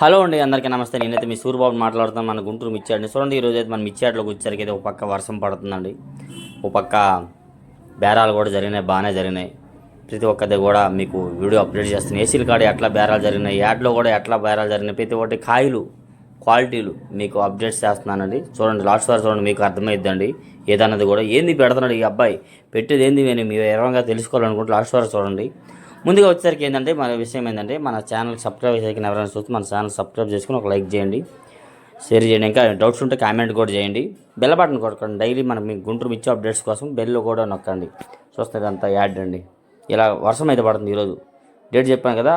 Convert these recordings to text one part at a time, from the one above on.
Hello అండి అందరికీ నమస్తే. నేనైతే మీ సూర్యబాబు మాట్లాడుతాను మన గుంటూరు మిచ్చాడిని చూడండి ఈరోజు అయితే మన మిచ్చాడులోకి వచ్చేసరికి అయితే ఒక పక్క వర్షం పడుతుందండి. ఒక పక్క బేరాలు కూడా జరిగినాయి బాగానే జరిగినాయి. ప్రతి ఒక్కది కూడా మీకు వీడియో అప్డేట్ చేస్తాను. ఏసీల కాడ ఎట్లా బేరాలు జరిగినాయి యాడ్లో కూడా ఎట్లా బేరాలు జరిగినాయి ప్రతి ఒక్కటి కాయలు క్వాలిటీలు మీకు అప్డేట్స్ చేస్తున్నానండి. చూడండి లాస్ట్ వారు చూడండి మీకు అర్థమైద్దండి. ఏదన్నది కూడా ఏంది పెడుతున్నాడు ఈ అబ్బాయి? పెట్టేది ఏంది నేను మీ వివరంగా తెలుసుకోవాలనుకుంటే లాస్ట్ వారు చూడండి. ముందుగా వచ్చేసరికి ఏంటంటే మన విషయం ఏంటంటే మన ఛానల్ సబ్స్క్రైబ్ చేసిన ఎవరైనా చూస్తే మన ఛానల్ సబ్స్క్రైబ్ చేసుకుని ఒక లైక్ చేయండి షేర్ చేయండి ఇంకా డౌట్స్ ఉంటే కామెంట్ కూడా చేయండి. బెల్ బటన్ కొట్టండి డైలీ మనం మీ గుంటూరు మిర్చి అప్డేట్స్ కోసం బెల్ కూడా నొక్కండి. చూస్తే అంతా యాడ్ అండి. ఇలా వర్షం అయితే పడుతుంది ఈరోజు. డేట్ చెప్పాను కదా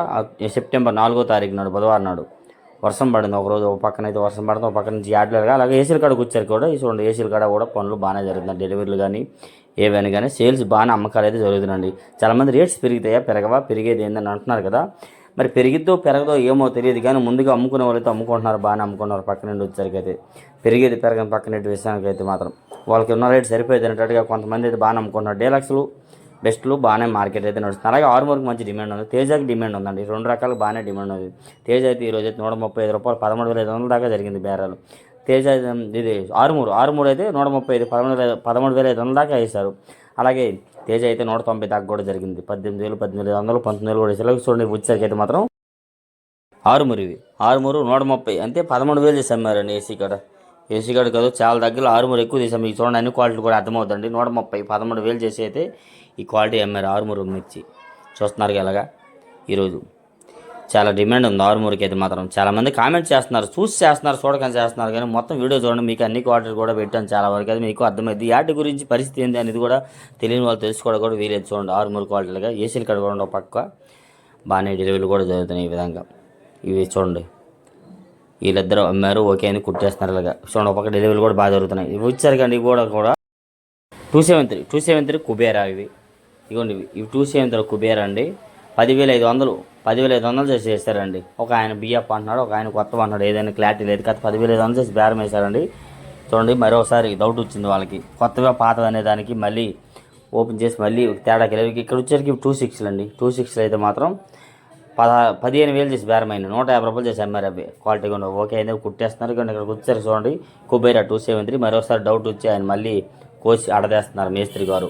సెప్టెంబర్ నాలుగో తారీఖు నాడు బుధవారం నాడు. వర్షం పడింది ఒకరోజు ఒక పక్కన అయితే వర్షం పడుతుంది ఒక పక్క నుంచి యాడ్లేగా అలాగే ఏసీల కాడకు వచ్చారు కూడా ఈ చూడండి ఏసీల కాడ కూడా పనులు బాగానే జరుగుతున్నాయి. డెలివరీలు కానీ ఏవైనా కానీ సేల్స్ బాగానే అమ్మకాలు అయితే జరుగుతున్నాయండి. చాలామంది రేట్స్ పెరుగుతాయా పెరగవా పెరిగేది ఏందని అంటున్నారు కదా. మరి పెరిగిద్దో పెరగదో ఏమో తెలియదు కానీ ముందుగా అమ్ముకునే వాళ్ళైతే అమ్ముకుంటున్నారు బాగానే అమ్ముకున్నారు పక్క నుండి వచ్చేసరికైతే పెరిగేది పెరగని పక్కన నెట్టి విషయానికి అయితే మాత్రం. వాళ్ళకి ఉన్న రేట్ సరిపోయేది అన్నట్టుగా కొంతమంది అయితే బాగానే అమ్ముకుంటున్నారు. డీలక్స్లు బెస్ట్లు బాగానే మార్కెట్ అయితే నడుస్తుంది. అలాగే ఆరుమూరుకి మంచి డిమాండ్ ఉంది. తేజాకి డిమాండ్ ఉందండి. రెండు రకాలు బాగానే డిమాండ్ ఉంది. తేజ అయితే ఈరోజు అయితే నూట ముప్పై ఐదు రూపాయలు పదమూడు వేల ఐదు వందల దాకా జరిగింది బేరాలు. తేజ అయితే ఇది ఆరుమూరు ఆరుమూరు అయితే నూట ముప్పై ఐదు పదమూడు వేల పదమూడు వేల ఐదు వందల దాకా వేశారు. అలాగే తేజ అయితే నూట తొంభై దాకా కూడా జరిగింది. పద్దెనిమిది వేలు పద్దెనిమిది వేల వందలు పంతొమ్మిది వేలు కూడా వేసారు చూడండి వచ్చేసరికి అయితే మాత్రం ఆరుమూరు ఇవి ఆరుమూరు నూట ముప్పై అంటే పదమూడు వేలు చేసి అమ్మారండి ఏసీ కాడ. ఏసీ కాడ కాదు చాలా దగ్గర ఆరుమూరు ఎక్కువ తీసాం మీకు చూడండి అన్ని క్వాలిటీ కూడా అర్థమవుతుంది నూట ముప్పై పదమూడు వేలు చేసి అయితే ఈ క్వాలిటీ అమ్మారు ఆరుమూరు మిర్చి చూస్తున్నారు ఎలాగా? ఈరోజు చాలా డిమాండ్ ఉంది ఆరుమూరుకి అయితే మాత్రం. చాలామంది కామెంట్ చేస్తున్నారు చూసి చేస్తున్నారు చూడకని చేస్తున్నారు కానీ మొత్తం వీడియో చూడండి మీకు అన్ని క్వార్టర్ కూడా పెట్టాను చాలా వరకు. అది మీకు అర్థమైంది. యాటి గురించి పరిస్థితి ఏంటి అనేది కూడా తెలియని వాళ్ళు తెలుసుకోవడం కూడా వీలేదు చూడండి. ఆరుమూరు క్వాలిటీలుగా ఏసీలు కడ కూడా ఒక పక్క. బాగానే డెలివరీలు కూడా జరుగుతున్నాయి ఈ విధంగా. ఇవి చూడండి. వీళ్ళిద్దరూ అమ్మారు ఓకే అని కుట్టేస్తున్నారు ఇలాగా. చూడండి ఒక పక్క డెలివరీలు కూడా బాగా జరుగుతున్నాయి. ఇవి వచ్చారు కానీ ఇవి కూడా కూడా. Two seven three two seven three Kubera ఇవి. ఇగోండి ఇవి ఇవి టూ సెవెన్ త్రీ కుబేరా అండి పదివేల ఐదు వందలు పదివేల ఐదు వందలు చేసి చేస్తారండి. ఒక ఆయన బియ్యప్ అంటున్నాడు ఒక ఆయన కొత్త అంటున్నాడు. ఏదైనా క్లారిటీ లేదు కదా పదివేల ఐదు వందలు చేసి బేరం వేశారండి. చూడండి మరోసారి డౌట్ వచ్చింది వాళ్ళకి. కొత్తగా పాతది అనే దానికి మళ్ళీ ఓపెన్ చేసి మళ్ళీ తేడాకి కలిగి ఇక్కడ వచ్చేసరికి టూ సిక్స్లు అండి టూ సిక్స్లు అయితే మాత్రం పదహా పదిహేను వేలు చేసి బేరమైంది నూట యాభై రూపాయలు చేసి అమ్మారు అవి. క్వాలిటీగా ఉండవు ఓకే అయితే కుట్టేస్తున్నారు. కానీ ఇక్కడ వచ్చారు చూడండి కుబేరా టూ సెవెన్ త్రీ మరోసారి డౌట్ వచ్చి ఆయన మళ్ళీ కోసి అడదేస్తున్నారు మేస్త్రి గారు.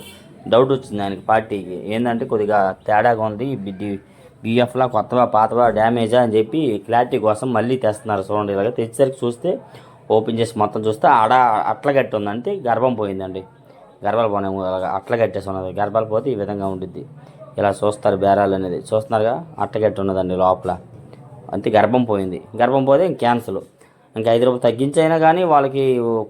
డౌట్ వచ్చింది ఆయనకి పార్టీకి. ఏంటంటే కొద్దిగా తేడాగా ఉంది. బి- బిఎఫ్లా కొత్తవా పాతవా డ్యామేజా అని చెప్పి క్లారిటీ కోసం మళ్ళీ తెస్తున్నారు చూడండి ఇలాగ. తెచ్చేసరికి చూస్తే ఓపెన్ చేసి మొత్తం చూస్తే ఆడ అట్ల గట్టి ఉందంటే గర్భం పోయిందండి. గర్భాలు పోనే అట్ల కట్టేసి ఉన్నది. గర్భాలు పోతే ఈ విధంగా ఉంటుంది ఇలా చూస్తారు బేరాలు అనేది. చూస్తున్నారుగా అట్టగట్టి ఉన్నదండి లోపల. అంతే గర్భం పోయింది. గర్భం పోతే క్యాన్సల్. ఇంకా ఐదు రూపాయలు తగ్గించైనా కానీ వాళ్ళకి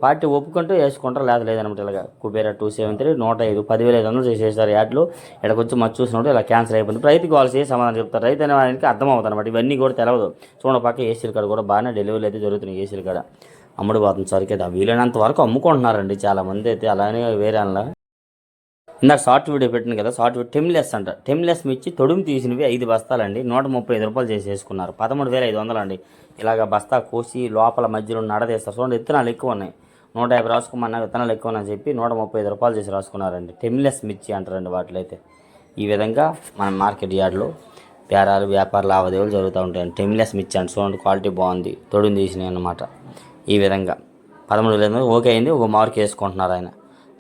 పార్టీ ఒప్పుకుంటూ వేసుకుంటారు. లేదా లేదనమాట ఇలాగ. కుబేరా టూ సెవెన్ త్రీ నూట ఐదు పదివేల ఐదు వందలు చేసేసారు యాడ్లు. ఇక్కడికి వచ్చి మచ్చి చూసినప్పుడు ఇలా క్యాన్సల్ అయిపోయింది. రైతుకి వాళ్ళు చేసి సమాధానం చెప్తారు? రైతు అనే వారికి అర్థమవుతుంది అనమాట ఇవన్నీ కూడా తెలియదు చూడండి పక్క ఏసీల కాడ కూడా బాగానే డెలివరీలు అయితే జరుగుతున్నాయి ఏసీల కాడ. అమ్ముడు పోతుంది సరికి అయితే వీలైనంత వరకు అమ్ముకుంటున్నారండి. చాలామంది అయితే అలానే వేరే అలా ఇందాక షార్ట్ వీడియో పెట్టింది కదా షార్ట్ వీడియో టెమ్లెస్ అంట. టెమ్లెస్ మిర్చి తొడుము తీసినవి ఐదు బస్తాలండి. నూట ముప్పై ఐదు రూపాయలు చేసి వేసుకున్నారు పదమూడు వేల ఐదు వందలు అండి ఇలాగ బస్తా కోసి లోపల మధ్యలో నడదేస్తారు. చూడండి విత్తనాలు ఎక్కువ ఉన్నాయి. నూట యాభై రాసుకోమన్నా విత్తనాలు ఎక్కువ ఉన్నాయని చెప్పి నూట ముప్పై ఐదు రూపాయలు చేసి రాసుకున్నారండి. టెమ్లెస్ మిర్చి అంటారండి వాటిలో అయితే ఈ విధంగా మన మార్కెట్ యార్డ్లో బేరాలు వ్యాపార లావాదేవీలు జరుగుతూ ఉంటాయండి. టెమ్లెస్ మిర్చి అంటే చూడండి క్వాలిటీ బాగుంది. తొడుము తీసినాయి అన్నమాట. ఈ విధంగా. పదమూడు వేల ఓకే అయింది. ఒక మార్క్ వేసుకుంటున్నారు ఆయన.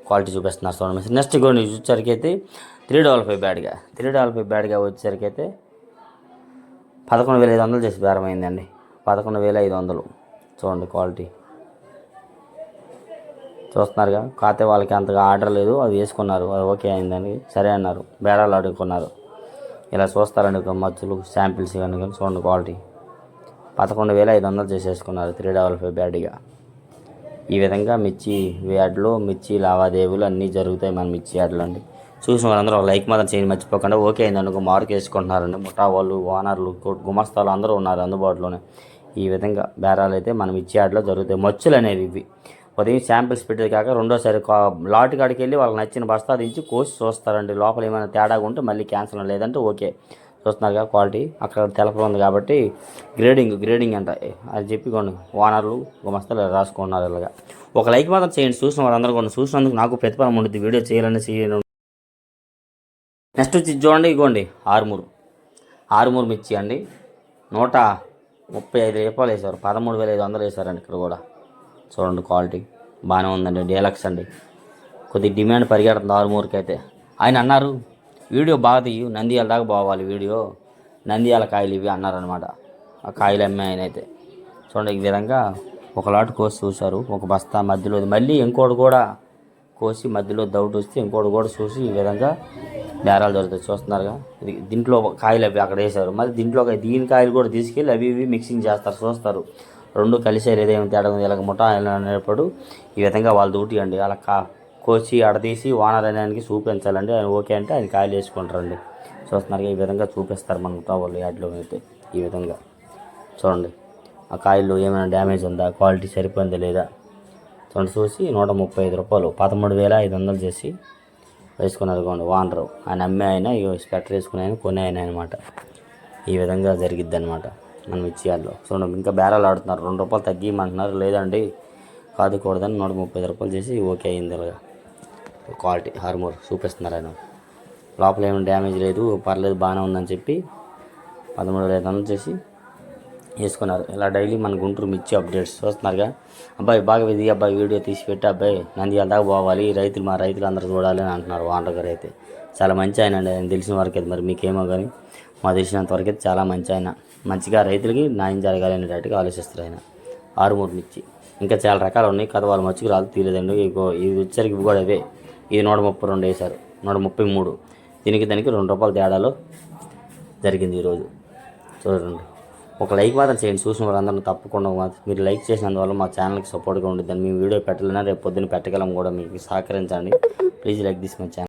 క్వాలిటీ చూపిస్తున్నారు చూడండి నెక్స్ట్ కొన్ని చూసేసరికి అయితే త్రీ డబల్ ఫైవ్ బ్యాడ్గా. త్రీ డబల్ ఫైవ్ బ్యాడ్గా వచ్చేసరికి అయితే పదకొండు వేల ఐదు వందలు చేసి ప్రారంభమైందండి పదకొండు వేల ఐదు వందలు. చూడండి క్వాలిటీ. చూస్తున్నారుగా? కాతే వాళ్ళకి అంతగా ఆర్డర్ లేదు. అది వేసుకున్నారు. అది ఓకే అయిందని సరే అన్నారు. బేరాలు అడుగుకున్నారు. ఇలా చూస్తారండి ఒక మచ్చులు శాంపిల్స్ కానీ కానీ. చూడండి క్వాలిటీ. పదకొండు వేల ఐదు వందలు చేసేసుకున్నారు త్రీ డబల్ ఫైవ్ బ్యాడ్గా. ఈ విధంగా మిర్చి యాడ్లో మిర్చి లావాదేవీలు అన్నీ జరుగుతాయి మన మిర్చి యాడ్లో అండి చూసిన వాళ్ళందరూ లైక్ మాత్రం చేయని మర్చిపోకుండా. ఓకే అయింది అనుకో మార్క్ వేసుకుంటున్నారండి. ముఠా వాళ్ళు ఓనర్లు గుమస్తాలు అందరూ ఉన్నారు అందుబాటులోనే. ఈ విధంగా బేరాలు అయితే మనం మిర్చి యాడ్లో జరుగుతాయి. మచ్చులు అనేవి ఇవి. ఉదయం శాంపిల్స్ పెట్టేది కాక రెండోసారి లాట్ కాడికి వెళ్ళి వాళ్ళకి నచ్చిన బస్తా దించి కోసి చూస్తారండి. లోపల ఏమైనా తేడాగా ఉంటే మళ్ళీ క్యాన్సల్ లేదంటే ఓకే. చూస్తున్నారుగా క్వాలిటీ అక్కడ తెలపడం ఉంది కాబట్టి గ్రేడింగ్ గ్రేడింగ్ అంట. అది చెప్పి కొన్ని ఓనర్లు గుమస్తలు రాసుకున్నారు ఇలాగా. ఒక లైక్ మాత్రం చేయండి చూసిన వాళ్ళందరూ కొన్ని చూసినందుకు నాకు ప్రతిఫలం ఉంటుంది. వీడియో చేయాలని చేయాలని నెక్స్ట్ వచ్చి చూడండి ఇగోండి. ఆరుమూరు. ఆరుమూరు మిర్చి అండి. నూట ముప్పై ఐదు రూపాయలు వేశారు. పదమూడు వేల ఐదు వందలు వేశారండి ఇక్కడ కూడా. చూడండి క్వాలిటీ బాగానే ఉందండి. డీలక్స్ అండి. కొద్ది డిమాండ్ పరిగెడుతుంది ఆరుమూరుకి అయితే ఆయన అన్నారు వీడియో బాగా తీయు. నంద్యాల దాకా పోవాలి వీడియో. నంద్యాల కాయలు ఇవి అన్నారనమాట ఆ కాయలు అమ్మే ఆయన అయితే. చూడండి ఈ విధంగా ఒక లాట్ కోసి చూశారు. ఒక బస్తా మధ్యలో మళ్ళీ ఇంకోటి కూడా కోసి మధ్యలో దౌట్ వస్తే ఇంకోటి కూడా చూసి ఈ విధంగా బేరాలు దొరుకుతాయి చూస్తున్నారుగా? ఇది దీంట్లో కాయలు అవి అక్కడ వేశారు. మళ్ళీ దీంట్లో దీని కాయలు కూడా తీసుకెళ్ళి అవి ఇవి మిక్సింగ్ చేస్తారు. చూస్తారు. రెండు కలిసారు ఏదైనా తేడా ఉంది. ఇలాగ ముఠా అనేటప్పుడు ఈ విధంగా వాళ్ళు దూటియండి. అండి అలా కా కోసి అడదీసి ఓనర్ చూపించాలండి ఆయన ఓకే అంటే ఆయన కాయలు వేసుకుంటారండి. చూస్తున్నారు ఈ విధంగా చూపిస్తారు మనకు వాళ్ళు యాడ్లో అయితే. ఈ విధంగా. చూడండి ఆ కాయల్లో ఏమైనా డ్యామేజ్ ఉందా? క్వాలిటీ సరిపోయిందా లేదా? చూడండి చూసి నూట ముప్పై ఐదు రూపాయలు. పదమూడు వేల ఐదు వందలు చేసి వేసుకున్నారు కొండి ఓనరు ఆయన అమ్మే ఆయన స్వెటర్ స్పెటర్ వేసుకునే ఆయన కొనే ఆయన అనమాట. ఈ విధంగా జరిగిద్ది అనమాట మనం ఇచ్చేయాలో చూడండి ఇంకా బేరాలు ఆడుతున్నారు. రెండు రూపాయలు తగ్గిమంటున్నారు లేదండి కాదు కూడదని నూట ముప్పై ఐదు రూపాయలు చేసి ఓకే అయింది ఇలాగా క్వాలిటీ హార్మోర్ చూపిస్తున్నారు ఆయన. లోపల ఏమైనా డ్యామేజ్ లేదు పర్లేదు బాగానే ఉందని చెప్పి పదమూడు వేల ఐదు వందలు చేసి వేసుకున్నారు. ఇలా డైలీ మన గుంటూరు మిర్చి అప్డేట్స్ చూస్తున్నారుగా. అబ్బాయి బాగా ఇది అబ్బాయి వీడియో తీసి పెట్టి అబ్బాయి నంద్యాల దాకా పోవాలి రైతులు మా రైతులు అందరూ చూడాలి అని అంటున్నారు వాంటర్ గారు అయితే. చాలా మంచి ఆయన అండి ఆయన తెలిసిన వరకు అయితే మరి మీకేమో కానీ మా తెలిసినంత వరకు అయితే చాలా మంచి ఆయన. మంచిగా రైతులకి న్యాయం జరగాలి అనేటట్టుగా ఆలోచిస్తారు ఆయన. ఆరుమూరు మిర్చి. ఇంకా చాలా రకాలు ఉన్నాయి కథ వాళ్ళు మర్చికి రాదు తీయలేదండి ఇగో ఇది వచ్చరికి ఇవి కూడా అవే ఇది నూట ముప్పై రెండు వేశారు. నూట ముప్పై మూడు. దీనికి దానికి రెండు రూపాయల తేడాలో జరిగింది ఈరోజు చూడండి. ఒక లైక్ మాత్రం చేయండి. చూసిన వాళ్ళందరూ తప్పకుండా మీరు లైక్ చేసినందువల్ల మా ఛానల్కి సపోర్ట్గా ఉంటుంది మేము వీడియో పెట్టాలన్నా రేపు పొద్దున్న పెట్టగలం కూడా మీకు సహకరించండి. Please like this my channel.